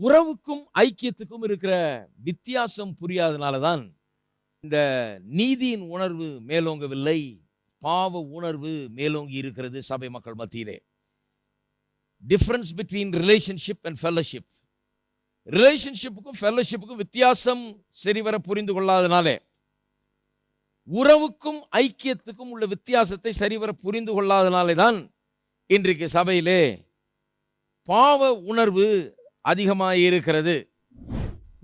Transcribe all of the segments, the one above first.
உறவுக்கும் ஐக்கியத்துக்கும் இருக்கிற வித்தியாசம் புரியாதனால தான் இந்த நீதியின் உணர்வு மேலோங்கவில்லை பாவ உணர்வு மேலோங்கி இருக்கிறது சபை மக்கள் மத்தியிலே. Difference between relationship and fellowship ரிலேஷன்ஷிப்புக்கும் ஃபெல்லோஷிப்புக்கும் வித்தியாசம் சரிவர புரிந்து கொள்ளாதனாலே உறவுக்கும் ஐக்கியத்துக்கும் உள்ள வித்தியாசத்தை சரிவர புரிந்து கொள்ளாதனாலே தான் இன்றைக்கு சபையிலே பாவ உணர்வு அதிகமாக இருக்கிறது.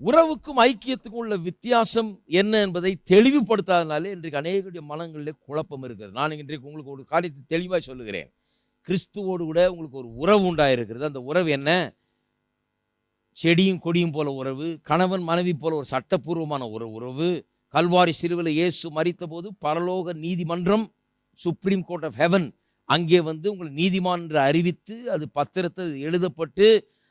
உறவுக்கும் ஐக்கியத்துக்கும் உள்ள வித்தியாசம் என்ன என்பதை தெளிவுபடுத்தாதனாலே இன்றைக்கு அநேகருடைய மனங்களிலே குழப்பம் இருக்குது நான் இன்றைக்கு உங்களுக்கு ஒரு காரியத்தை தெளிவாக சொல்லுகிறேன். கிறிஸ்துவோடு கூட உங்களுக்கு ஒரு உறவு உண்டாயிருக்கிறது. அந்த உறவு என்ன? செடியும் கொடியும் போல உறவு கணவன் மனைவி போல ஒரு சட்டப்பூர்வமான ஒரு உறவு கல்வாரி சிறுவில் இயேசு மறித்த போது பரலோக நீதிமன்றம் சுப்ரீம் கோர்ட் ஆஃப் ஹெவன் அங்கே வந்து உங்களை நீதிமான் என்று அறிவித்து அது பத்திரத்தை எழுதப்பட்டு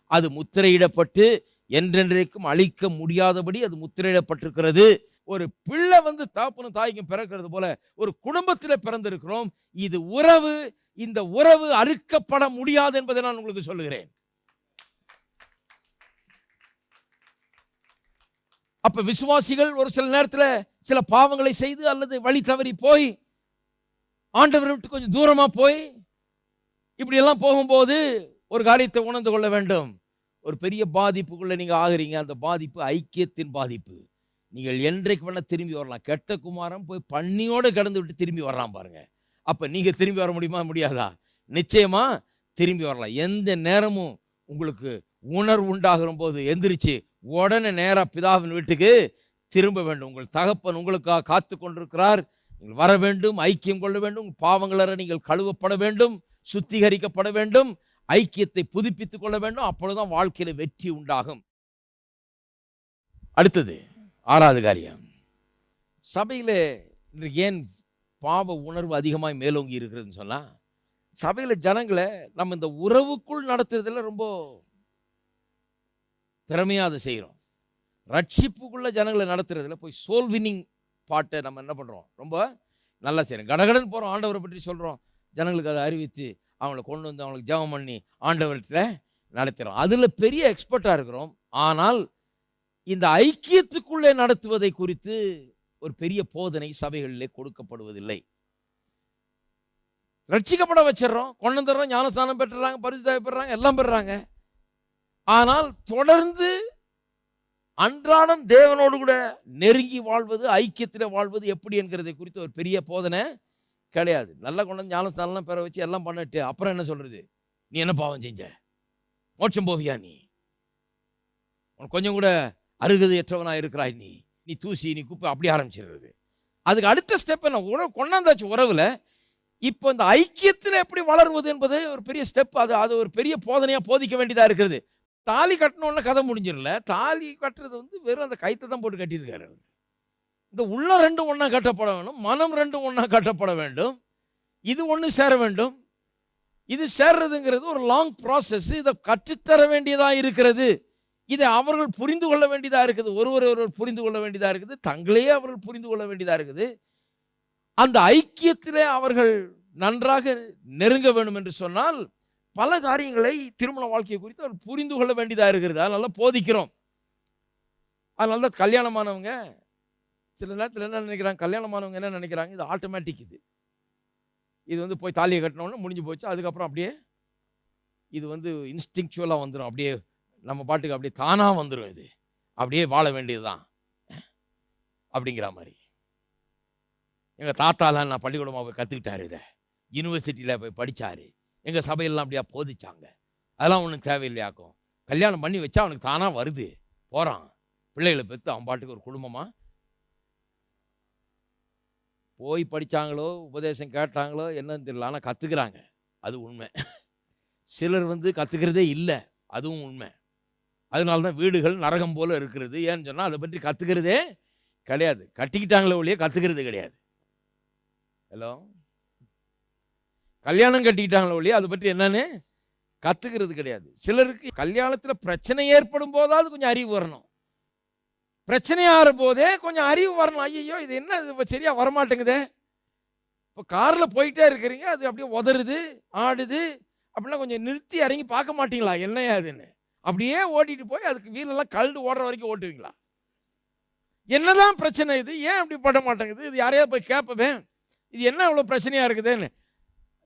அது முத்திரையிடப்பட்டு என்றென்றைக்கும் அழிக்க முடியாதபடி அது முத்திரையிடப்பட்டிருக்கிறது. ஒரு பிள்ளை வந்து தாப்பனும் தாய்க்கும் பிறக்கிறது போல ஒரு குடும்பத்தில் பிறந்திருக்கிறோம். இது உறவு. இந்த உறவு அறுக்கப்பட முடியாது என்பதை நான் உங்களுக்கு சொல்லுகிறேன். அப்ப விசுவாசிகள் ஒரு சில நேரத்தில் சில பாவங்களை செய்து அல்லது வழி தவறி போய் ஆண்டவரை விட்டு கொஞ்சம் தூரமா போய் இப்படி எல்லாம் போகும்போது ஒரு காரியத்தை உணர்ந்து கொள்ள வேண்டும். ஒரு பெரிய பாதிப்புக்குள்ளே நீங்கள் ஆகுறீங்க. அந்த பாதிப்பு ஐக்கியத்தின் பாதிப்பு. நீங்கள் என்றைக்கு வேணால் திரும்பி வரலாம். கெட்ட குமாரன் போய் பண்ணியோடு கடந்து விட்டு திரும்பி வர்றான் பாருங்க. அப்போ நீங்கள் திரும்பி வர முடியுமா? முடியாதா? நிச்சயமாக திரும்பி வரலாம். எந்த நேரமும் உங்களுக்கு உணர்வு உண்டாகிற போது எந்திரிச்சு உடனே நேராக பிதாவின் வீட்டுக்கு திரும்ப வேண்டும். உங்கள் தகப்பன் உங்களுக்காக காத்து கொண்டிருக்கிறார். நீங்கள் வர வேண்டும் ஐக்கியம் கொள்ள வேண்டும். உங்கள் பாவங்களற நீங்கள் கழுவப்பட வேண்டும் சுத்திகரிக்கப்பட வேண்டும். ஐக்கியத்தை புதுப்பித்துக் கொள்ள வேண்டும். அப்பொழுதுதான் வாழ்க்கையில வெற்றி உண்டாகும். அடுத்தது ஆறாவது காரியம். சபையில் இன்றைக்கு ஏன் பாவ உணர்வு அதிகமாக மேலோங்கி இருக்கிறதுன்னு சொன்னால் சபையில் ஜனங்களை நம்ம இந்த உறவுக்குள் நடத்துறதுல ரொம்ப திறமையாக அதை செய்கிறோம் ரட்சிப்புக்குள்ள ஜனங்களை நடத்துறதுல போய் சோல் வின்னிங் பாட்டை நம்ம என்ன பண்ணுறோம் ரொம்ப நல்லா செய்கிறோம் கடகடன் போகிறோம் ஆண்டவரை பற்றி சொல்கிறோம் ஜனங்களுக்கு அதை அறிவித்து அவங்கள கொண்டு வந்து அவங்களுக்கு ஜெபம் பண்ணி ஆண்டவரத்தில் நடத்துகிறோம் அதில் பெரிய எக்ஸ்பர்ட்டாக இருக்கிறோம். ஆனால் இந்த ஐக்கியத்துக்குள்ளே நடத்துவதை குறித்து ஒரு பெரிய போதனை சபைகளிலே கொடுக்கப்படுவதில்லை. ரட்சிக்கப்பட வச்சிடுறோம். கொண்டு வந்துடுறோம். ஞானஸ்தானம் பெற்றுறாங்க. பரிசுத்தாய் பெறாங்க எல்லாம் பெறுறாங்க. ஆனால் தொடர்ந்து அன்றாடம் தேவனோடு கூட நெருங்கி வாழ்வது ஐக்கியத்தில் வாழ்வது எப்படி என்கிறதை குறித்து ஒரு பெரிய போதனை கிடையாது. நல்லா கொண்டு வந்து ஞானஸ்தானம்லாம் பெற வச்சு எல்லாம் பண்ணிட்டு அப்புறம் என்ன சொல்கிறது நீ என்ன பாவம் செஞ்ச? மோட்சம் போவியா நீ? உனக்கு கொஞ்சம் கூட அருகதையற்றவனாக இருக்கிறாய் நீ. நீ தூசி நீ குப்பை அப்படி ஆரம்பிச்சிடுறது. அதுக்கு அடுத்த ஸ்டெப் என்ன? உறவு கொண்டாந்தாச்சு உறவில். இப்போ இந்த ஐக்கியத்தில் எப்படி வளருவது என்பது ஒரு பெரிய ஸ்டெப் அது அது ஒரு பெரிய போதனையாக போதிக்க வேண்டியதாக இருக்கிறது. தாலி கட்டணுன்னு கதை முடிஞ்சிடல. தாலி கட்டுறது வந்து வெறும் அந்த கைத்தை தான் போட்டு கட்டியிருக்காரு அவர். இந்த உள்ள ரெண்டும் ஒன்றா கட்டப்பட வேண்டும் மனம் ரெண்டும் ஒன்றா கட்டப்பட வேண்டும் இது ஒன்று சேர வேண்டும். இது சேர்றதுங்கிறது ஒரு லாங் ப்ராசஸ் இதை கற்றுத்தர வேண்டியதாக இருக்கிறது. இதை அவர்கள் புரிந்து கொள்ள வேண்டியதாக இருக்குது ஒருவர் ஒருவர் புரிந்து கொள்ள வேண்டியதாக இருக்குது தங்களையே அவர்கள் புரிந்து கொள்ள வேண்டியதாக இருக்குது. அந்த ஐக்கியத்திலே அவர்கள் நன்றாக நெருங்க வேண்டும் என்று சொன்னால் பல காரியங்களை திருமண வாழ்க்கையை குறித்து அவர் புரிந்து கொள்ள வேண்டியதாக இருக்கிறது அதனால போதிக்கிறோம். அதனால தான் கல்யாணமானவங்க சில நேரத்தில் என்ன நினைக்கிறாங்க? கல்யாணமானவங்க என்ன நினைக்கிறாங்க? இது ஆட்டோமேட்டிக் இது. இது வந்து போய் தாலியை கட்டினோன்னு முடிஞ்சு போச்சு. அதுக்கப்புறம் அப்படியே இது வந்து இன்ஸ்டிங்சுவலாக வந்துடும் அப்படியே நம்ம பாட்டுக்கு அப்படியே தானாக வந்துடும் இது. அப்படியே வாழ வேண்டியதுதான். அப்படிங்கிற மாதிரி. எங்கள் தாத்தாலாம் நான் பள்ளிக்கூடமாக போய் கற்றுக்கிட்டாரு இதை. யூனிவர்சிட்டியில் போய் படித்தார் எங்கள் சபையெல்லாம் அப்படியா போதிச்சாங்க. அதெல்லாம் ஒன்றும் தேவையில்லையாக்கும். கல்யாணம் பண்ணி வச்சா அவனுக்கு தானாக வருது. போகிறான் பிள்ளைகளை பெற்று அவன் பாட்டுக்கு ஒரு குடும்பமாக போய் படித்தாங்களோ உபதேசம் கேட்டாங்களோ என்னன்னு தெரியல. ஆனால் கற்றுக்குறாங்க அது உண்மை. சிலர் வந்து கற்றுக்கிறதே இல்லை. அதுவும் உண்மை. அதனால தான் வீடுகள் நரகம் போல் இருக்கிறது. ஏன்னு சொன்னால் அதை பற்றி கற்றுக்கிறதே கிடையாது. கட்டிக்கிட்டாங்களே ஒழிய கற்றுக்கிறது கிடையாது. ஹலோ கல்யாணம் கட்டிக்கிட்டாங்களே ஒழிய அதை பற்றி என்னன்னு கற்றுக்கிறது கிடையாது. சிலருக்கு கல்யாணத்தில் பிரச்சனை ஏற்படும் போதாவது கொஞ்சம் அறிவு வரணும். பிரச்சனையாக ஆகிற போதே கொஞ்சம் அறிவு வரணும். ஐயோ இது என்ன இது? இப்போ சரியாக வரமாட்டேங்குதே. இப்போ காரில் போயிட்டே இருக்கிறீங்க. அது அப்படியே உதறுது ஆடுது. அப்படின்னா கொஞ்சம் நிறுத்தி இறங்கி பார்க்க மாட்டீங்களா? என்னையா அதுன்னு அப்படியே ஓட்டிட்டு போய் அதுக்கு வீலெல்லாம் கழுண்டு ஓடுற வரைக்கும் ஓட்டுவீங்களா? என்னதான் பிரச்சனை இது? ஏன் அப்படி பண்ண மாட்டேங்குது? இது யாரையாவது போய் கேட்பவே இது என்ன இவ்வளோ பிரச்சனையாக இருக்குதுன்னு.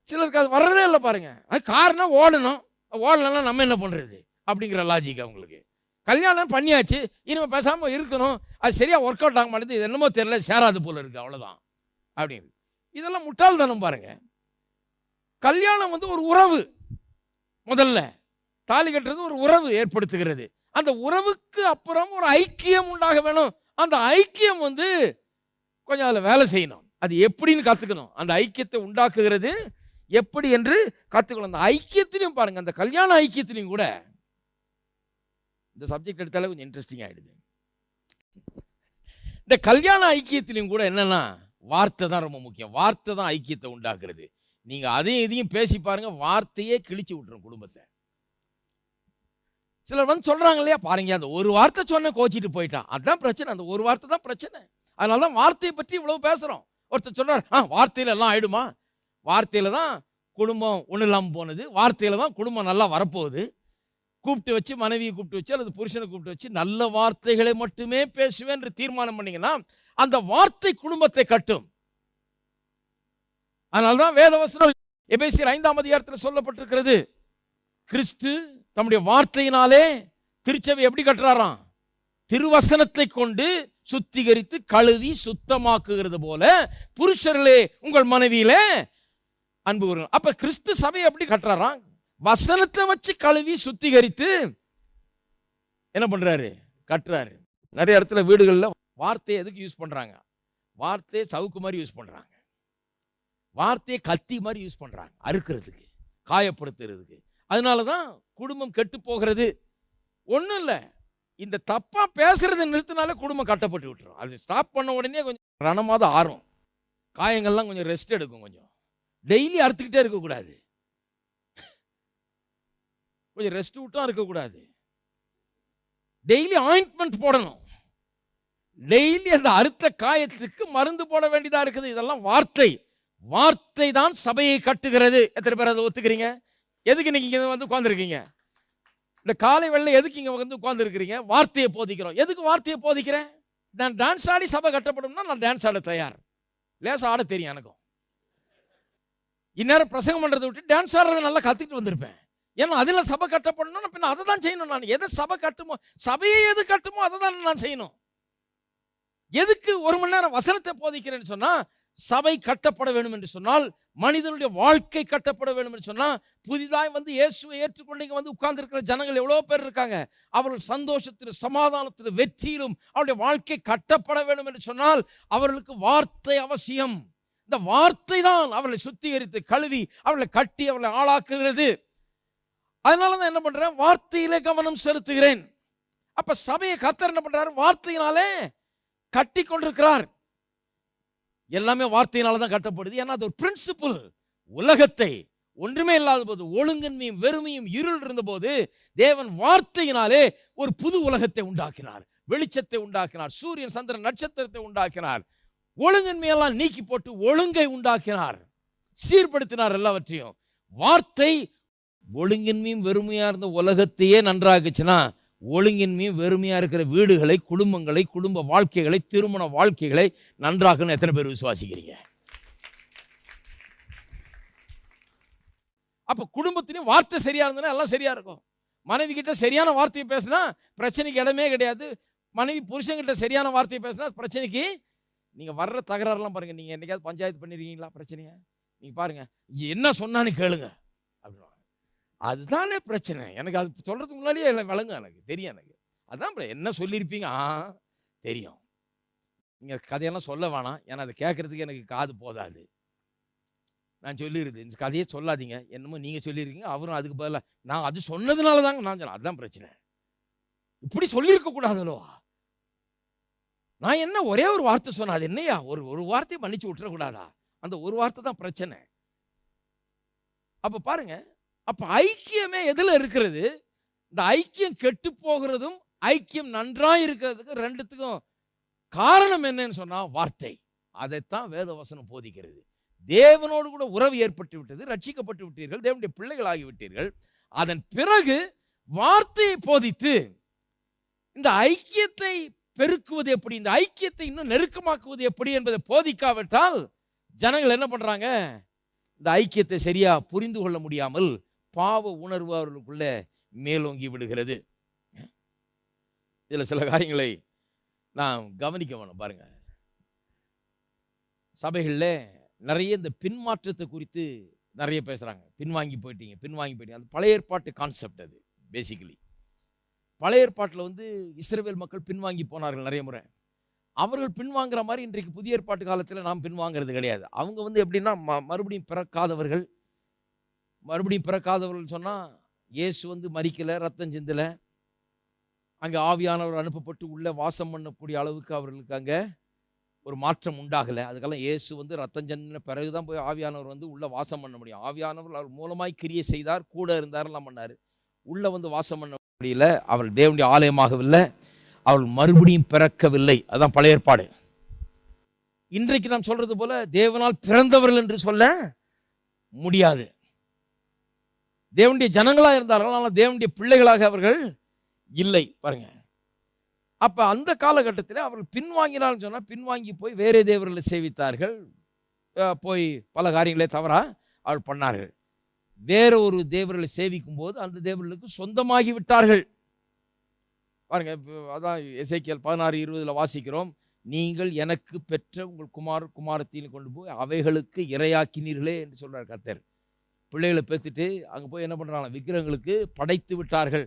சிலருக்கு அது வர்றதே இல்லை பாருங்கள் அது காரணம் ஓடணும். ஓடலைன்னா நம்ம என்ன பண்ணுறது அப்படிங்கிற லாஜிக் அவங்களுக்கு கல்யாணம் பண்ணியாச்சு இனிமேல் பேசாமல் இருக்கணும். அது சரியாக ஒர்க் அவுட் ஆக மாட்டேங்குது இது என்னமோ தெரியல சேராது போல் இருக்குது அவ்வளோதான் அப்படின்னு. இதெல்லாம் முட்டாள்தனம் பாருங்க. கல்யாணம் வந்து ஒரு உறவு. முதல்ல தாலி கட்டுறது ஒரு உறவு ஏற்படுத்துகிறது. அந்த உறவுக்கு அப்புறம் ஒரு ஐக்கியம் உண்டாக வேணும். அந்த ஐக்கியம் வந்து கொஞ்சம் அதில் வேலை செய்யணும். அது எப்படின்னு கற்றுக்கணும் அந்த ஐக்கியத்தை உண்டாக்குகிறது எப்படி என்று கற்றுக்கணும் அந்த ஐக்கியத்திலையும் பாருங்கள் அந்த கல்யாண ஐக்கியத்திலையும் கூட இந்த சப்ஜெக்ட் எடுத்தாலே கொஞ்சம் இன்ட்ரெஸ்டிங் ஆகிடுது இந்த கல்யாண ஐக்கியத்திலையும் கூட என்னென்னா வார்த்தை தான் ரொம்ப முக்கியம். வார்த்தை தான் ஐக்கியத்தை உண்டாக்குறது. நீங்கள் அதையும் இதையும் பேசி பாருங்கள் வார்த்தையே கிழிச்சு விட்டுரும் குடும்பத்தை. சிலர் வந்து சொல்கிறாங்க இல்லையா பாருங்க அந்த ஒரு வார்த்தை சொன்ன கோச்சிட்டு போயிட்டான். அதுதான் பிரச்சனை. அந்த ஒரு வார்த்தை தான் பிரச்சனை. அதனால தான் வார்த்தையை பற்றி இவ்வளோ பேசுகிறோம் ஒருத்தர் சொல்கிறார் ஆ வார்த்தையில எல்லாம் ஆயிடுமா? வார்த்தையில தான் குடும்பம் ஒன்றும் இல்லாமல் போனது. வார்த்தையில தான் குடும்பம் நல்லா வரப்போகுது. கூப்பிட்டு வச்சு மனைவியை கூப்பிட்டு வச்சு அல்லது புருஷனை கூப்பிட்டு வச்சு நல்ல வார்த்தைகளை மட்டுமே பேசுவேன் என்று தீர்மானம் பண்ணீங்கன்னா அந்த வார்த்தை குடும்பத்தை கட்டும். அதனால்தான் வேதவசனம் எபேசியர் ஐந்தாம் அதிகாரத்தில் சொல்லப்பட்டிருக்கிறது. கிறிஸ்து தம்முடைய வார்த்தையினாலே திருச்சபை எப்படி கட்டுறாராம்? திருவசனத்தை கொண்டு சுத்திகரித்து கழுவி சுத்தமாக்குகிறது போல புருஷர்களே உங்கள் மனைவியிலே அன்பு கூறுங்கள். அப்ப கிறிஸ்து சபையை எப்படி கட்டுறாராம்? வசனத்தை வச்சு கழுவி சுத்திகரித்து என்ன பண்ணுறாரு கட்டுறாரு. நிறைய இடத்துல வீடுகளில் வார்த்தையை எதுக்கு யூஸ் பண்ணுறாங்க வார்த்தையை சவுக்கு மாதிரி யூஸ் பண்ணுறாங்க வார்த்தையை கத்தி மாதிரி யூஸ் பண்ணுறாங்க அறுக்கிறதுக்கு காயப்படுத்துறதுக்கு. அதனால தான் குடும்பம் கெட்டு போகிறது. ஒன்றும் இல்லை. இந்த தப்பாக பேசுறதை நிறுத்தினாலே குடும்பம் கட்டப்பட்டு விட்டுரும். அது ஸ்டாப் பண்ண உடனே கொஞ்சம் ரணமாத ஆறும். காயங்கள்லாம் கொஞ்சம் ரெஸ்ட் எடுக்கும் கொஞ்சம். டெய்லி அறுத்துக்கிட்டே இருக்கக்கூடாது. கொஞ்சம் ரெஸ்ட் விட்டும் இருக்கக்கூடாது. டெய்லி ஆயின்மெண்ட் போடணும். டெய்லி அந்த அறுத்த காயத்துக்கு மருந்து போட வேண்டியதாக இருக்குது. இதெல்லாம் வார்த்தை. வார்த்தை தான் சபையை கட்டுகிறது. எத்தனை பேர் அதை ஒத்துக்கிறீங்க? எதுக்கு இன்னைக்கு இங்கே வந்து உட்காந்துருக்கீங்க இந்த காலை வெள்ளை எதுக்கு இங்கே வந்து உட்காந்துருக்கிறீங்க வார்த்தையை போதிக்கிறோம். எதுக்கு வார்த்தையை போதிக்கிறேன்? நான் டான்ஸ் ஆடி சபை கட்டப்படும்னா நான் டான்ஸ் ஆட தயார். லேசா ஆட தெரியும் எனக்கும். இந்நேரம் பிரசங்கம் பண்ணுறதை விட்டு டான்ஸ் ஆடுறதை நல்லா கத்துக்கிட்டு வந்திருப்பேன். ஏன்னா அதில் சபை கட்டப்படணும்னா பின்ன அதை தான் செய்யணும் நான். எதை சபை கட்டுமோ சபையை எது கட்டுமோ அதை தான் நான் செய்யணும். எதுக்கு ஒரு மணி நேரம் வசனத்தை போதிக்கிறேன்னு சொன்னா சபை கட்டப்பட வேண்டும் என்று சொன்னால் மனிதனுடைய வாழ்க்கை கட்டப்பட வேண்டும் என்று சொன்னா புதிதாய் வந்து இயேசுவை ஏற்றுக்கொண்டு இங்க வந்து உட்கார்ந்துருக்கிற ஜனங்கள் எவ்வளவு பேர் இருக்காங்க? அவர்கள் சந்தோஷத்திலும் சமாதானத்திலும் வெற்றியிலும் அவருடைய வாழ்க்கை கட்டப்பட வேண்டும் என்று சொன்னால் அவர்களுக்கு வார்த்தை அவசியம். இந்த வார்த்தை தான் அவர்களை சுத்திகரித்து கழுவி அவர்களை கட்டி அவர்களை ஆளாக்குகிறது. அதனால தான் என்ன பண்றேன்? வார்த்தையிலே கவனம் செலுத்துகிறேன். அப்ப சபையை கத்தர் என்ன பண்றாரு? வார்த்தையினாலே கட்டி கொண்டிருக்கிறார். எல்லாமே வார்த்தையினால தான் கட்டப்படுது. ஏன்னா அது ஒரு பிரின்சிபிள் உலகத்தை ஒன்றுமே இல்லாத போது ஒழுங்கின்மையும் வெறுமையும் இருள் இருந்தபோது தேவன் வார்த்தையினாலே ஒரு புது உலகத்தை உண்டாக்கினார். வெளிச்சத்தை உண்டாக்கினார். சூரியன் சந்திரன் நட்சத்திரத்தை உண்டாக்கினார். ஒழுங்கின்மையெல்லாம் நீக்கி போட்டு ஒழுங்கை உண்டாக்கினார். சீர்படுத்தினார் எல்லாவற்றையும். வார்த்தை ஒழுங்கின்மையும் வெறுமையாக இருந்த உலகத்தையே நன்றாக்குச்சுன்னா ஒழுங்கின்மையும் வெறுமையாக இருக்கிற வீடுகளை குடும்பங்களை குடும்ப வாழ்க்கைகளை திருமண வாழ்க்கைகளை நன்றாகன்னு எத்தனை பேர் விசுவாசிக்கிறீங்க? அப்போ குடும்பத்திலையும் வார்த்தை சரியாக இருந்ததுன்னா எல்லாம் சரியாக இருக்கும். மனைவி கிட்ட சரியான வார்த்தையை பேசினா பிரச்சனைக்கு இடமே கிடையாது. மனைவி புருஷங்கிட்ட சரியான வார்த்தையை பேசினா பிரச்சனைக்கு நீங்கள் வர்ற தகராறுலாம் பாருங்கள் நீங்கள் என்றைக்காவது பஞ்சாயத்து பண்ணிருக்கீங்களா பிரச்சனையை? நீங்கள் பாருங்கள் என்ன சொன்னான்னு கேளுங்க. அதுதானே பிரச்சனை. எனக்கு அது சொல்கிறதுக்கு முன்னாடியே எல்லாம் விளங்கும் எனக்கு. தெரியும் எனக்கு. அதுதான் bro, என்ன சொல்லியிருப்பீங்க? ஆ தெரியும். நீங்கள் கதையெல்லாம் சொல்ல வேணாம். ஏன்னா அதை கேட்கறதுக்கு எனக்கு காது போதாது. நான் சொல்லிடுது இந்த கதையே சொல்லாதீங்க. என்னமோ நீங்கள் சொல்லியிருக்கீங்க. அவரும் அதுக்கு பதிலாக நான் அது சொன்னதுனால தாங்க நான் சொன்னேன். அதுதான் பிரச்சனை. இப்படி சொல்லியிருக்கக்கூடாதலோ நான் என்ன ஒரே ஒரு வார்த்தை சொன்னேன். அது என்னையா? ஒரு ஒரு வார்த்தையை மன்னிச்சு விட்டுறக்கூடாதா? அந்த ஒரு வார்த்தை தான் பிரச்சனை. அப்போ பாருங்க. அப்போ ஐக்கியமே எதில் இருக்கிறது? இந்த ஐக்கியம் கெட்டு போகிறதும் ஐக்கியம் நன்றாக இருக்கிறதுக்கு ரெண்டுத்துக்கும் காரணம் என்னன்னு சொன்னால் வார்த்தை. அதைத்தான் வேதவசனம் போதிக்கிறது. தேவனோடு கூட உறவு ஏற்பட்டு விட்டது ரட்சிக்கப்பட்டு விட்டீர்கள் தேவனுடைய பிள்ளைகளாகி விட்டீர்கள் அதன் பிறகு வார்த்தையை போதித்து இந்த ஐக்கியத்தை பெருக்குவது எப்படி? இந்த ஐக்கியத்தை இன்னும் நெருக்கமாக்குவது எப்படி என்பதை போதிக்காவிட்டால் ஜனங்கள் என்ன பண்றாங்க? இந்த ஐக்கியத்தை சரியா புரிந்து கொள்ள முடியாமல் பாவ உணர்வு அவர்களுக்குள்ள மேலோங்கி விடுகிறது. இதில் சில காரியங்களை நான் கவனிக்க வேணும் பாருங்கள் சபைகளில் நிறைய இந்த பின்மாற்றத்தை குறித்து நிறைய பேசுகிறாங்க பின்வாங்கி போயிட்டீங்க பின்வாங்கி போயிட்டீங்க. அது பழைய ஏற்பாட்டு கான்செப்ட் அது பேசிக்கலி பழைய ஏற்பாட்டில் வந்து இஸ்ரவேல் மக்கள் பின்வாங்கி போனார்கள் நிறைய முறை. அவர்கள் பின்வாங்குற மாதிரி இன்றைக்கு புதிய ஏற்பாட்டு காலத்தில் நாம் பின்வாங்கிறது கிடையாது. அவங்க வந்து எப்படின்னா ம மறுபடியும் பிறக்காதவர்கள் மறுபடியும் பிறக்காதவர்கள் சொன்னால் இயேசு வந்து மறிக்கலை ரத்தம் சிந்தலை. அங்கே ஆவியானவர் அனுப்பப்பட்டு உள்ளே வாசம் பண்ணக்கூடிய அளவுக்கு அவர்களுக்கு அங்கே ஒரு மாற்றம் உண்டாகலை. அதுக்கெல்லாம் இயேசு வந்து ரத்தம் சிந்தின பிறகு தான் போய் ஆவியானவர் வந்து உள்ளே வாசம் பண்ண முடியும். ஆவியானவர் அவர் மூலமாய் கிரியை செய்தார் கூட இருந்தார் எல்லாம் பண்ணார். உள்ளே வந்து வாசம் பண்ண முடியல. அவர் தேவனுடைய ஆலயமாகவில்லை. அவள் மறுபடியும் பிறக்கவில்லை. அதுதான் பழைய ஏற்பாடு. இன்றைக்கு நாம் சொல்கிறது போல் தேவனால் பிறந்தவர்கள் என்று சொல்ல முடியாது. தேவனுடைய ஜனங்களாக இருந்தார்கள் ஆனால் தேவனுடைய பிள்ளைகளாக அவர்கள் இல்லை. பாருங்க. அப்போ அந்த காலகட்டத்தில் அவர்கள் பின்வாங்கினாலும் சொன்னால் பின்வாங்கி போய் வேறே தேவர்களை சேவித்தார்கள். போய் பல காரியங்களே தவறா அவள் பண்ணார்கள். வேற ஒரு தேவர்களை சேவிக்கும் போது அந்த தேவர்களுக்கு சொந்தமாகி விட்டார்கள். பாருங்க அதான் இசைக்கியல் பதினாறு இருபதில் வாசிக்கிறோம். நீங்கள் எனக்கு பெற்ற உங்கள் குமார் குமாரத்தின்னு கொண்டு போய் அவைகளுக்கு இரையாக்கினீர்களே என்று சொல்றார் கத்தர் பிள்ளைகளை பெற்றுட்டு அங்கே போய் என்ன பண்ணுறாங்க விக்கிரகங்களுக்கு படைத்து விட்டார்கள்.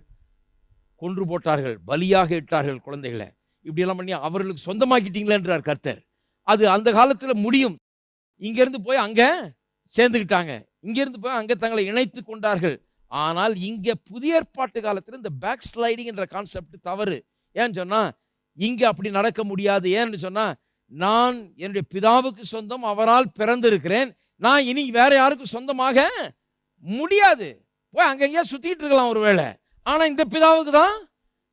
கொன்று போட்டார்கள். பலியாக இட்டார்கள் குழந்தைகளை. இப்படியெல்லாம் பண்ணி அவர்களுக்கு சொந்தமாக்கிட்டீங்களேன்றார் கர்த்தர். அது அந்த காலத்தில் முடியும். இங்கேருந்து போய் அங்கே சேர்ந்துக்கிட்டாங்க இங்கேருந்து போய் அங்கே தங்களை இணைத்து கொண்டார்கள். ஆனால் இங்கே புதிய ஏற்பாட்டு காலத்தில் இந்த பேக் ஸ்லைடிங் என்ற கான்செப்ட் தவறு. ஏன்னு சொன்னால் இங்கே அப்படி நடக்க முடியாது. ஏன்னு சொன்னால் நான் என்னுடைய பிதாவுக்கு சொந்தம் அவரால் பிறந்திருக்கிறேன். நான் இனி வேற யாருக்கும் சொந்தமாக முடியாது. போய் அங்கங்கேயே சுத்திட்டு இருக்கலாம் ஒருவேளை ஆனா இந்த பிதாவுக்கு தான்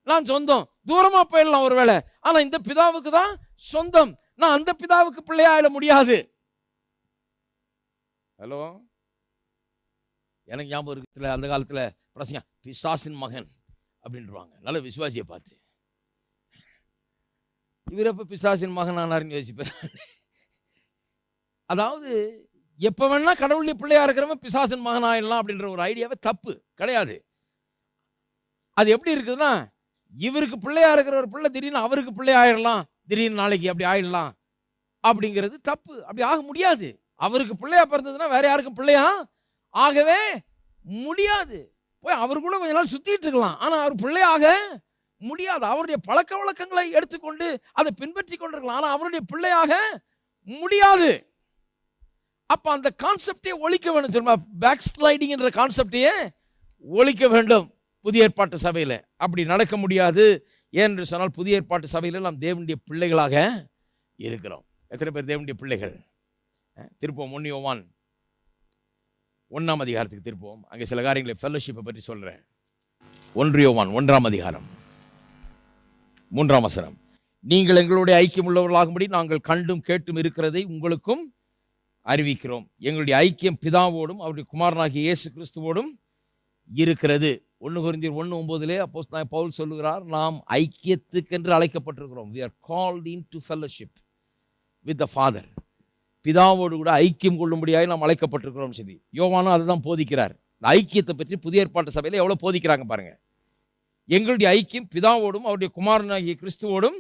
நான் சொந்தம். தூரமா போயிடலாம் ஒருவேளை ஆனா இந்த பிதாவுக்கு தான் சொந்தம். நான் அந்த பிதாவுக்கு பிள்ளையாயிட முடியாது. ஹலோ? எனக்கு ஞாபகம் இருக்கிறதுல அந்த காலத்தில் பிரசங்க பிசாசின் மகன் அப்படின்றவாங்க. நல்ல விசுவாசியை பார்த்து. இவர் எப்போ பிசாசின் மகன் ஆனார்னு யோசிப்பேன் அதாவது எப்போ வேணா கடவுளுடைய பிள்ளையாக இருக்கிறவன் பிசாசின் மகன் ஆயிடலாம் அப்படின்ற ஒரு ஐடியாவே தப்பு. கிடையாது. அது எப்படி இருக்குதுன்னா இவருக்கு பிள்ளையா இருக்கிற ஒரு பிள்ளை திடீர்னு அவருக்கு பிள்ளை ஆயிடலாம் திடீர்னு நாளைக்கு அப்படி ஆயிடலாம் அப்படிங்கிறது தப்பு. அப்படி ஆக முடியாது. அவருக்கு பிள்ளையா பிறந்ததுன்னா வேற யாருக்கும் பிள்ளையா? ஆகவே முடியாது. போய் அவர் கூட கொஞ்ச நாள் சுற்றிட்டு இருக்கலாம். ஆனால் அவர் பிள்ளையாக முடியாது. அவருடைய பழக்க வழக்கங்களை எடுத்துக்கொண்டு அதை பின்பற்றி கொண்டிருக்கலாம். ஆனால் அவருடைய பிள்ளையாக முடியாது. அப்போ அந்த கான்செப்டே ஒழிக்க வேண்டும் சொல்லுமா பேக் ஸ்லைடிங் என்ற கான்செப்டையே ஒழிக்க வேண்டும் புதிய ஏற்பாட்டு சபையில். அப்படி நடக்க முடியாது ஏன்னு சொன்னால் புதிய ஏற்பாட்டு சபையில் நாம் தேவனுடைய பிள்ளைகளாக இருக்கிறோம். எத்தனை பேர் தேவனுடைய பிள்ளைகள்? திருப்போம் திருப்போம் ஒன்னியோவான் ஒன்றாம் அதிகாரத்துக்கு திருப்போம். அங்கே சில காரியங்களை ஃபெல்லோஷிப்பை பற்றி சொல்கிறேன் ஒன்றியோவான் ஒன்றாம் அதிகாரம் மூன்றாம் வசனம். நீங்கள் எங்களுடைய ஐக்கியம் உள்ளவர்களாகும்படி நாங்கள் கண்டும் கேட்டும் இருக்கிறதை உங்களுக்கும் அறிவிக்கிறோம். எங்களுடைய ஐக்கியம் பிதாவோடும் அவருடைய குமாரனாகிய இயேசு கிறிஸ்துவோடும் இருக்கிறது. ஒன்று குறைந்தர் ஒன்று ஒம்போதிலே அப்போ பவுல் சொல்லுகிறார் நாம் ஐக்கியத்துக்கென்று அழைக்கப்பட்டிருக்கிறோம். We are called into fellowship with the father பிதாவோடு கூட ஐக்கியம் கொள்ளும்படியாக நாம் அழைக்கப்பட்டிருக்கிறோம் சரி யோவானும் அதை தான் போதிக்கிறார். இந்த ஐக்கியத்தை பற்றி புதிய ஏற்பாட்டு சபையில் எவ்வளோ போதிக்கிறாங்க பாருங்கள் எங்களுடைய ஐக்கியம் பிதாவோடும் அவருடைய குமாரனாகிய கிறிஸ்துவோடும்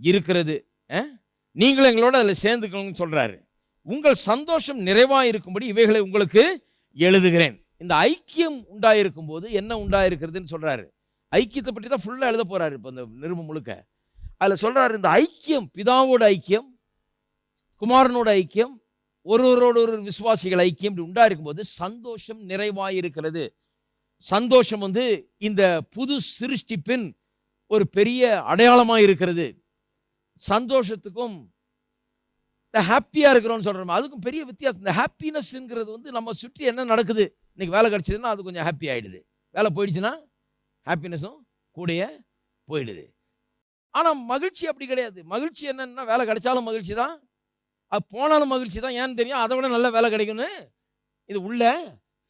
இருக்கிறது. நீங்களும் நீங்கள் எங்களோட அதில் சேர்ந்துக்கணும்னு சொல்கிறாரு உங்கள் சந்தோஷம் நிறைவாக இருக்கும்படி இவைகளை உங்களுக்கு எழுதுகிறேன். இந்த ஐக்கியம் உண்டாயிருக்கும் போது என்ன உண்டாயிருக்கிறதுன்னு சொல்கிறாரு ஐக்கியத்தை பற்றி தான் ஃபுல்லாக எழுத போகிறாரு இப்போ இந்த நிருபம் முழுக்க. அதில் சொல்கிறாரு இந்த ஐக்கியம் பிதாவோட ஐக்கியம் குமாரனோட ஐக்கியம் ஒருவரோட ஒரு விசுவாசிகள் ஐக்கியம் இப்படி உண்டாயிருக்கும் போது சந்தோஷம் நிறைவாயிருக்கிறது. சந்தோஷம் வந்து இந்த புது சிருஷ்டிப்பின் ஒரு பெரிய அடையாளமாக இருக்கிறது சந்தோஷத்துக்கும் இந்த ஹாப்பியாக இருக்கிறோம்னு சொல்கிறோம் அதுக்கும் பெரிய வித்தியாசம். இந்த ஹாப்பினஸ்ங்கிறது வந்து நம்ம சுற்றி என்ன நடக்குது? இன்றைக்கி வேலை கிடச்சிதுன்னா அது கொஞ்சம் ஹாப்பி ஆகிடுது வேலை போயிடுச்சுன்னா ஹாப்பினஸும் கூடயே போயிடுது. ஆனால் மகிழ்ச்சி அப்படி கிடையாது. மகிழ்ச்சி என்னன்னா வேலை கிடைச்சாலும் மகிழ்ச்சி தான். அது போனாலும் மகிழ்ச்சி தான். ஏன்னு தெரியும்? அதை விட நல்ல வேலை கிடைக்கும்னு இது உள்ள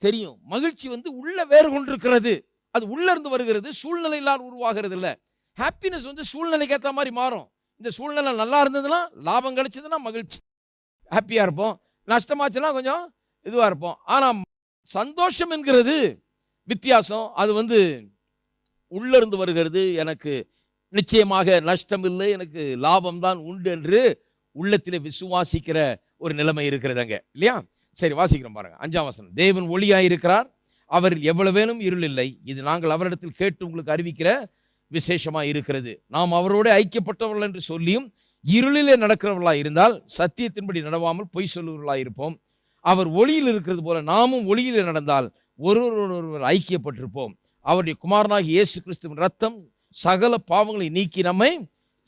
தெரியும். மகிழ்ச்சி வந்து உள்ள வேறு கொண்டிருக்கிறது. அது உள்ளேருந்து வருகிறது. சூழ்நிலையிலால் உருவாகிறது இல்லை ஹாப்பினஸ் வந்து சூழ்நிலைக்கு ஏற்ற மாதிரி மாறும். இந்த சூழ்நிலை நல்லா இருந்ததுன்னா லாபம் கிடைச்சதுன்னா மகிழ்ச்சி. ஹாப்பியாக இருப்போம். நஷ்டமாச்சுன்னா கொஞ்சம் இதுவாக இருப்போம். ஆனால் சந்தோஷம் என்கிறது வித்தியாசம். அது வந்து உள்ளிருந்து வருகிறது. எனக்கு நிச்சயமாக நஷ்டம் இல்லை. எனக்கு லாபம் தான் உண்டு என்று உள்ளத்தில் விசுவாசிக்கிற ஒரு நிலைமை இருக்கிறதுங்க இல்லையா? சரி வாசிக்கிறோம் பாருங்க. அஞ்சாம் வசனம். தேவன் ஒளியாக இருக்கிறார் அவர் எவ்வளவேனும் இருள் இல்லை இது நாங்கள் அவரிடத்தில் கேட்டு உங்களுக்கு அறிவிக்கிற விசேஷமாக இருக்கிறது. நாம் அவரோடு ஐக்கியப்பட்டவர்கள் என்று சொல்லியும் இருளிலே நடக்கிறவர்களாக இருந்தால் சத்தியத்தின்படி நடவாமல் பொய் சொல்லுவர்களாக இருப்போம். அவர் ஒளியில் இருக்கிறது போல நாமும் ஒளியிலே நடந்தால் ஒருவரோடு ஒருவர் ஐக்கியப்பட்டிருப்போம். அவருடைய குமாரனாகி இயேசு கிறிஸ்துவின் ரத்தம் சகல பாவங்களை நீக்கி நம்மை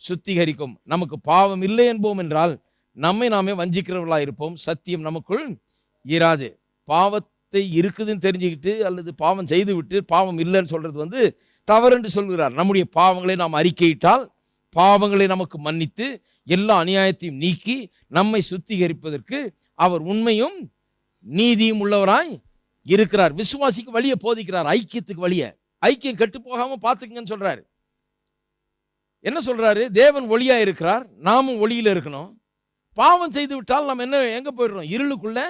சுத்திகரிக்கும். நமக்கு பாவம் இல்லை என்போம் என்றால் நம்மை நாமே வஞ்சிக்கிறவர்களாக இருப்போம். சத்தியம் நமக்குள் இராது. பாவத்தை இருக்குதுன்னு தெரிஞ்சுக்கிட்டு அல்லது பாவம் செய்து விட்டு பாவம் இல்லைன்னு சொல்கிறது வந்து தவறென்று சொல்கிறார். நம்முடைய பாவங்களை நாம் அறிக்கையிட்டால் பாவங்களை நமக்கு மன்னித்து எல்லா அநியாயத்தையும் நீக்கி நம்மை சுத்திகரிப்பதற்கு அவர் உண்மையும் நீதியும் உள்ளவராய் இருக்கிறார். விசுவாசிக்கு வழியை போதிக்கிறார். ஐக்கியத்துக்கு வழியை. ஐக்கியம் கெட்டு போகாம பார்த்துக்குங்கன்னு சொல்றாரு. என்ன சொல்றாரு? தேவன் ஒளியா இருக்கிறார். நாமும் ஒளியில இருக்கணும். பாவம் செய்து விட்டால் நம்ம என்ன எங்க போயிடுறோம்? இருளுக்குள்ள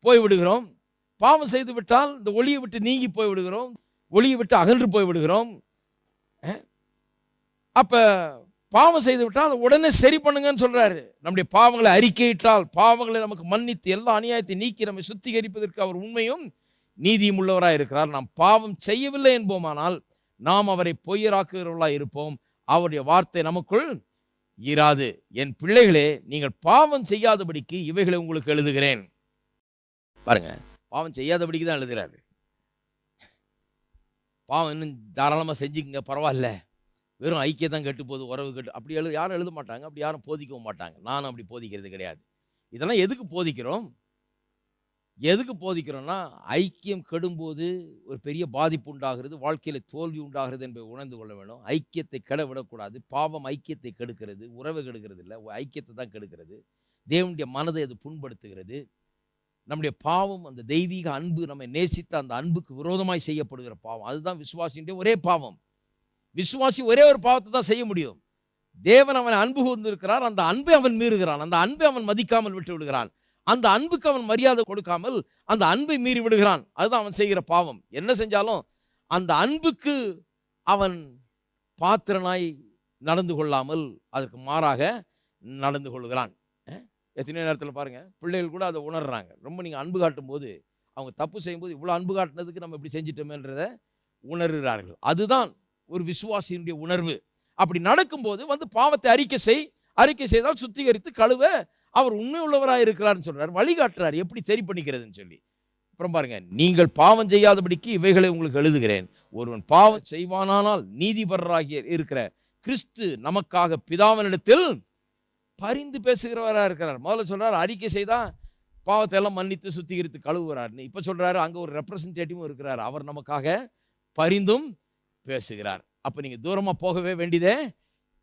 போய் விடுகிறோம் பாவம் செய்து விட்டால் இந்த ஒளியை விட்டு நீங்கி போய் விடுகிறோம் ஒளியை விட்டு அகன்று போய் விடுகிறோம். அப்போ பாவம் செய்து விட்டால் அதை உடனே சரி பண்ணுங்கன்னு சொல்கிறாரு நம்முடைய பாவங்களை அறிக்கையிட்டால் பாவங்களை நமக்கு மன்னித்து எல்லா அநியாயத்தை நீக்கி நம்மை சுத்திகரிப்பதற்கு அவர் உண்மையும் நீதியும் உள்ளவராக இருக்கிறார். நாம் பாவம் செய்யவில்லை என்போமானால் நாம் அவரை பொய்யராக்குகிறவர்களாக இருப்போம். அவருடைய வார்த்தை நமக்குள் இராது. என் பிள்ளைகளே நீங்கள் பாவம் செய்யாதபடிக்கு இவைகளை உங்களுக்கு எழுதுகிறேன். பாருங்க பாவம் செய்யாதபடிக்கு தான் எழுதுகிறாரு பாவம் இன்னும் தாராளமாக செஞ்சுக்கங்க பரவாயில்ல. வெறும் ஐக்கியம் தான் கெட்டு போகுது உறவு கெட்டு அப்படி எழுது யாரும் எழுத மாட்டாங்க அப்படி யாரும் போதிக்கவும் மாட்டாங்க. நானும் அப்படி போதிக்கிறது கிடையாது. இதெல்லாம் எதுக்கு போதிக்கிறோம்? எதுக்கு போதிக்கிறோன்னா ஐக்கியம் கெடும்போது ஒரு பெரிய பாதிப்பு உண்டாகிறது வாழ்க்கையில் தோல்வி உண்டாகிறது என்பதை உணர்ந்து கொள்ள வேண்டும். ஐக்கியத்தை கெட விடக்கூடாது. பாவம் ஐக்கியத்தை கெடுக்கிறது உறவை கெடுக்கிறது இல்லை ஐக்கியத்தை தான் கெடுக்கிறது. தேவனுடைய மனதை அது புண்படுத்துகிறது. நம்முடைய பாவம் அந்த தெய்வீக அன்பு நம்மை நேசித்த அந்த அன்புக்கு விரோதமாய் செய்யப்படுகிற பாவம். அதுதான் விசுவாசியுடைய ஒரே பாவம். விசுவாசி ஒரே ஒரு பாவத்தை தான் செய்ய முடியும். தேவன் அவன் அன்பு கொண்டிருக்கிறார் அந்த அன்பை அவன் மீறுகிறான். அந்த அன்பை அவன் மதிக்காமல் விட்டு விடுகிறான். அந்த அன்புக்கு அவன் மரியாதை கொடுக்காமல் அந்த அன்பை மீறி விடுகிறான். அதுதான் அவன் செய்கிற பாவம். என்ன செஞ்சாலும் அந்த அன்புக்கு அவன் பாத்திரனாய் நடந்து கொள்ளாமல் அதற்கு மாறாக நடந்து கொள்கிறான். எத்தனையோ நேரத்தில் பாருங்கள் பிள்ளைகள் கூட அதை உணர்றாங்க. ரொம்ப நீங்கள் அன்பு காட்டும் போது அவங்க தப்பு செய்யும்போது இவ்வளோ அன்பு காட்டினதுக்கு நம்ம இப்படி செஞ்சிட்டோமேன்றதை உணர்கிறார்கள். அதுதான் ஒரு விசுவாசியினுடைய உணர்வு. அப்படி நடக்கும்போது வந்து பாவத்தை அறிக்கை செய் அறிக்கை செய்தால் சுத்திகரித்து கழுவ அவர் உண்மை உள்ளவராக இருக்கிறார்னு சொல்கிறார் வழிகாட்டுறார். எப்படி சரி பண்ணிக்கிறதுன்னு சொல்லி. அப்புறம் பாருங்க நீங்கள் பாவம் செய்யாதபடிக்கு இவைகளை உங்களுக்கு எழுதுகிறேன். ஒருவன் பாவம் செய்வானானால் நீதிபரராகிய இருக்கிற கிறிஸ்து நமக்காக பிதாவினிடத்தில் பரிந்து பேசுகிறவராக இருக்கிறார். முதல்ல சொல்கிறார் அறிக்கை செய்தால் பாவத்தை எல்லாம் மன்னித்து சுத்திகரித்து கழுவுகிறார்னு இப்போ சொல்கிறாரு அங்கே ஒரு ரெப்ரசன்டேட்டிவும் இருக்கிறார். அவர் நமக்காக பரிந்தும் பேசுகிறார். அப்போ நீங்கள் தூரமாக போகவே வேண்டியதே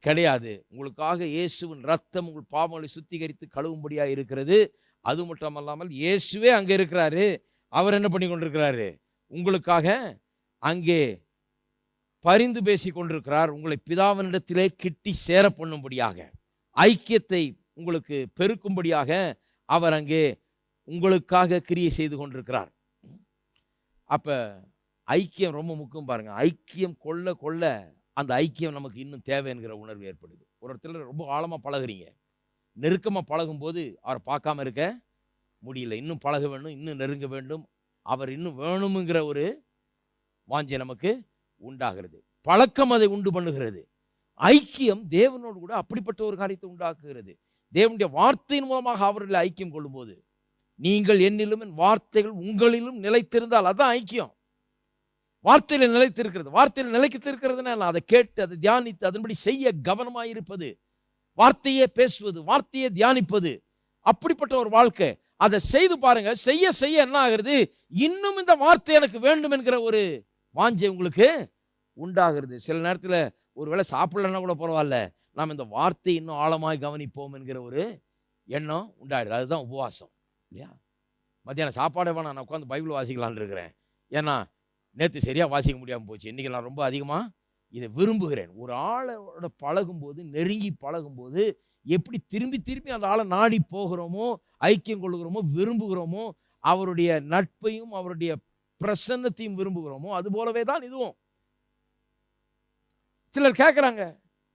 கிடையாது. உங்களுக்காக இயேசுவின் ரத்தம் உங்கள் பாவங்களை சுத்திகரித்து கழுவும்படியாக இருக்கிறது. அது மட்டும் அல்லாமல் இயேசுவே அங்கே இருக்கிறாரு. அவர் என்ன பண்ணி கொண்டிருக்கிறாரு? உங்களுக்காக அங்கே பரிந்து பேசி கொண்டிருக்கிறார். உங்களை பிதாவினிடத்திலே கிட்டி சேர பண்ணும்படியாக. ஐக்கியத்தை உங்களுக்கு பெருக்கும்படியாக அவர் அங்கே உங்களுக்காக கிரியை செய்து கொண்டிருக்கிறார். அப்போ ஐக்கியம் ரொம்ப முக்கியம் பாருங்கள் ஐக்கியம் கொள்ள கொள்ள அந்த ஐக்கியம் நமக்கு இன்னும் தேவை என்கிற உணர்வு ஏற்படுது. ஒரு இடத்துல ரொம்ப ஆழமாக பழகுறீங்க. நெருக்கமாக பழகும்போது அவரை பார்க்காம இருக்க முடியல. இன்னும் பழக வேண்டும் இன்னும் நெருங்க வேண்டும். அவர் இன்னும் வேணுமுங்கிற ஒரு வாஞ்சை நமக்கு உண்டாகிறது. பழக்கம் அதை உண்டு பண்ணுகிறது. ஐக்கியம் தேவனோடு கூட அப்படிப்பட்ட ஒரு காரியத்தை உண்டாக்குகிறது. தேவனுடைய வார்த்தையின் மூலமாக அவர்களை ஐக்கியம் கொள்ளும்போது நீங்கள் என்னிலும் என் வார்த்தைகள் உங்களிலும் நிலைத்திருந்தால் அதுதான் ஐக்கியம். வார்த்தையில் நிலைத்திருக்கிறது. வார்த்தையில் நிலைத்திருக்கிறதுனா அதை கேட்டு அதை தியானித்து அதன்படி செய்ய கவனமாயிருப்பது. வார்த்தையே பேசுவது வார்த்தையே தியானிப்பது. அப்படிப்பட்ட ஒரு வாழ்க்கை. அதை செய்து பாருங்க. செய்ய செய்ய என்ன ஆகுறது? இன்னும் இந்த வார்த்தை எனக்கு வேண்டும் என்கிற ஒரு வாஞ்சை உங்களுக்கு உண்டாகிறது. சில நேரத்தில் ஒருவேளை சாப்பிடலன்னா கூட பரவாயில்ல. நாம் இந்த வார்த்தை இன்னும் ஆழமாய் கவனிப்போம் என்கிற ஒரு எண்ணம் உண்டாயிடுது. அதுதான் உபவாசம் இல்லையா? மத்தியானம் சாப்பாடு வேணாம். நான் உட்காந்து பைபிள் வாசிக்கலாம்னு இருக்கிறேன். ஏன்னா நேற்று சரியாக வாசிக்க முடியாமல் போச்சு. இன்றைக்கி நான் ரொம்ப அதிகமாக இதை விரும்புகிறேன். ஒரு ஆளோட பழகும்போது நெருங்கி பழகும்போது எப்படி திரும்பி திரும்பி அந்த ஆளை நாடி போகிறோமோ ஐக்கியம் கொள்கிறோமோ விரும்புகிறோமோ அவருடைய நட்பையும் அவருடைய பிரசன்னத்தையும் விரும்புகிறோமோ அது போலவே தான் இதுவும். சிலர் கேட்குறாங்க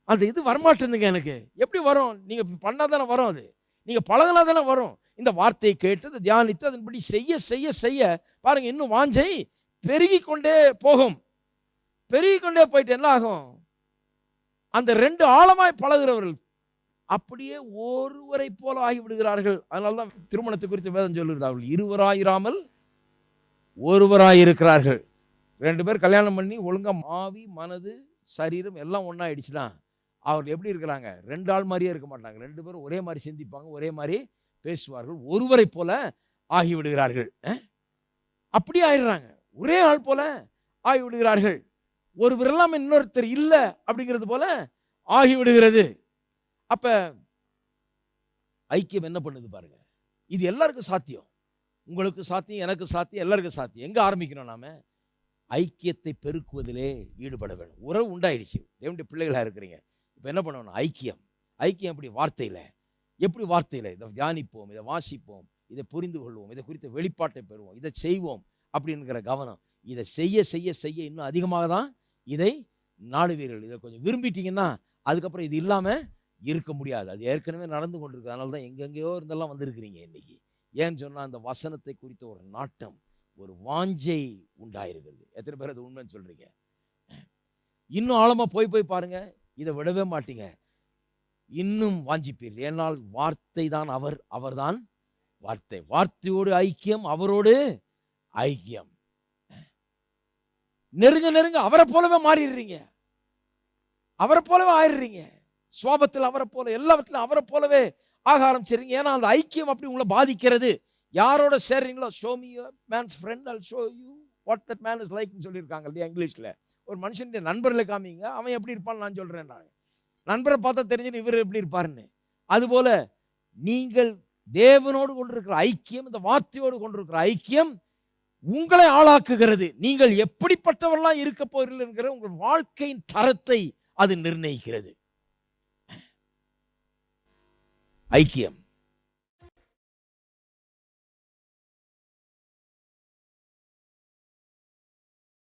அந்த இது வரமாட்டேங்குதுங்க எனக்கு. எப்படி வரும்? நீங்கள் பண்ணால் தானே வரும் அது. நீங்கள் பழகினா தானே வரும். இந்த வார்த்தையை கேட்டு அதை தியானித்து அதன்படி செய்ய செய்ய செய்ய பாருங்கள் இன்னும் வாஞ்சை பெருகி கொண்டே போகும். பெருகி கொண்டே போயிட்டு என்ன ஆகும்? அந்த ரெண்டு ஆழமாய் பழகுறவர்கள் அப்படியே ஒருவரை போல ஆகிவிடுகிறார்கள். அதனால தான் திருமணத்தை குறித்து வேதம் சொல்லுகிறார்கள் இருவராயிராமல் ஒருவராயிருக்கிறார்கள். ரெண்டு பேர் கல்யாணம் பண்ணி ஒழுங்காக மாவி மனது சரீரம் எல்லாம் ஒன்றாயிடுச்சுன்னா அவர் எப்படி இருக்கிறாங்க? ரெண்டு ஆள் மாதிரியே இருக்க மாட்டாங்க. ரெண்டு பேரும் ஒரே மாதிரி சிந்திப்பாங்க ஒரே மாதிரி பேசுவார்கள். ஒருவரை போல ஆகிவிடுகிறார்கள். அஹ்? அப்படி ஆயிடுறாங்க. ஒரே ஆள் போல ஆகிவிடுகிறார்கள். ஒருவர் இல்லாமல் இன்னொருத்தர் இல்லை அப்படிங்கிறது போல ஆகிவிடுகிறது. அப்ப ஐக்கியம் என்ன பண்ணுது பாருங்க. இது எல்லாருக்கும் சாத்தியம். உங்களுக்கு சாத்தியம் எனக்கு சாத்தியம் எல்லாருக்கும் சாத்தியம். எங்க ஆரம்பிக்கணும் நாம? ஐக்கியத்தை பெருக்குவதிலே ஈடுபட வேணும் உறவு உண்டாயிடுச்சு. தேவனுடைய பிள்ளைகளாக இருக்கிறீங்க. இப்போ என்ன பண்ணணும் ஐக்கியம். ஐக்கியம் எப்படி? வார்த்தையில். எப்படி வார்த்தையில்? இதை தியானிப்போம் இதை வாசிப்போம் இதை புரிந்து கொள்வோம் இதை குறித்த வெளிப்பாட்டை பெறுவோம் இதை செய்வோம் அப்படிங்கிற கவனம். இதை செய்ய செய்ய செய்ய இன்னும் அதிகமாக தான் இதை நாடுவீர்கள். இதை கொஞ்சம் விரும்பிட்டீங்கன்னா அதுக்கப்புறம் இது இல்லாமல் இருக்க முடியாது. அது ஏற்கனவே நடந்து கொண்டிருக்கு. அதனால தான் எங்கெங்கேயோ இருந்தெல்லாம் வந்திருக்கிறீங்க இன்னைக்கு. ஏன்னு சொன்னால் அந்த வசனத்தை குறித்த ஒரு நாட்டம். ஒரு வாஞ்சை உண்டாயிருக்கிறது. எத்தனை பேர் அது உண்மைன்னு சொல்றீங்க? இன்னும் ஆழமாக போய் போய் பாருங்க. இதை விடவே மாட்டீங்க. இன்னும் வாஞ்சிப்பீர்கள். ஏனால் வார்த்தை தான் அவர் அவர்தான் வார்த்தை. வார்த்தையோடு ஐக்கியம் அவரோடு ஐக்கியம். நெருங்க நெருங்க அவரை போலவே மாறிடுறீங்க. அவரை போலவே ஆயிடுறீங்க. சுவாபத்தில் அவரை போல எல்லாவற்றிலும் அவரை போலவே ஆக ஆரம்பிச்சிடுறீங்க. ஏன்னா அந்த ஐக்கியம் அப்படி உங்களை பாதிக்கிறது. யாரோட சேர்றீங்களோ? Show me man's friend I'll show you what that man is லைக்னு சொல்லியிருக்காங்க இல்லையா இங்கிலீஷில். ஒரு மனுஷனுடைய நண்பர்களை காமிங்க அவன் எப்படி இருப்பான்னு நான் சொல்கிறேன் நண்பரை பார்த்தா தெரிஞ்சுன்னு இவர் எப்படி இருப்பாருன்னு. அதுபோல் நீங்கள் தேவனோடு கொண்டிருக்கிற ஐக்கியம் இந்த வார்த்தையோடு கொண்டிருக்கிற ஐக்கியம் உங்களை ஆளாக்குகிறது. நீங்கள் எப்படிப்பட்டவர்களாக இருக்க போகிறீர்கள் என்கிற உங்கள் வாழ்க்கையின் தரத்தை அது நிர்ணயிக்கிறது. ஐக்கியம்.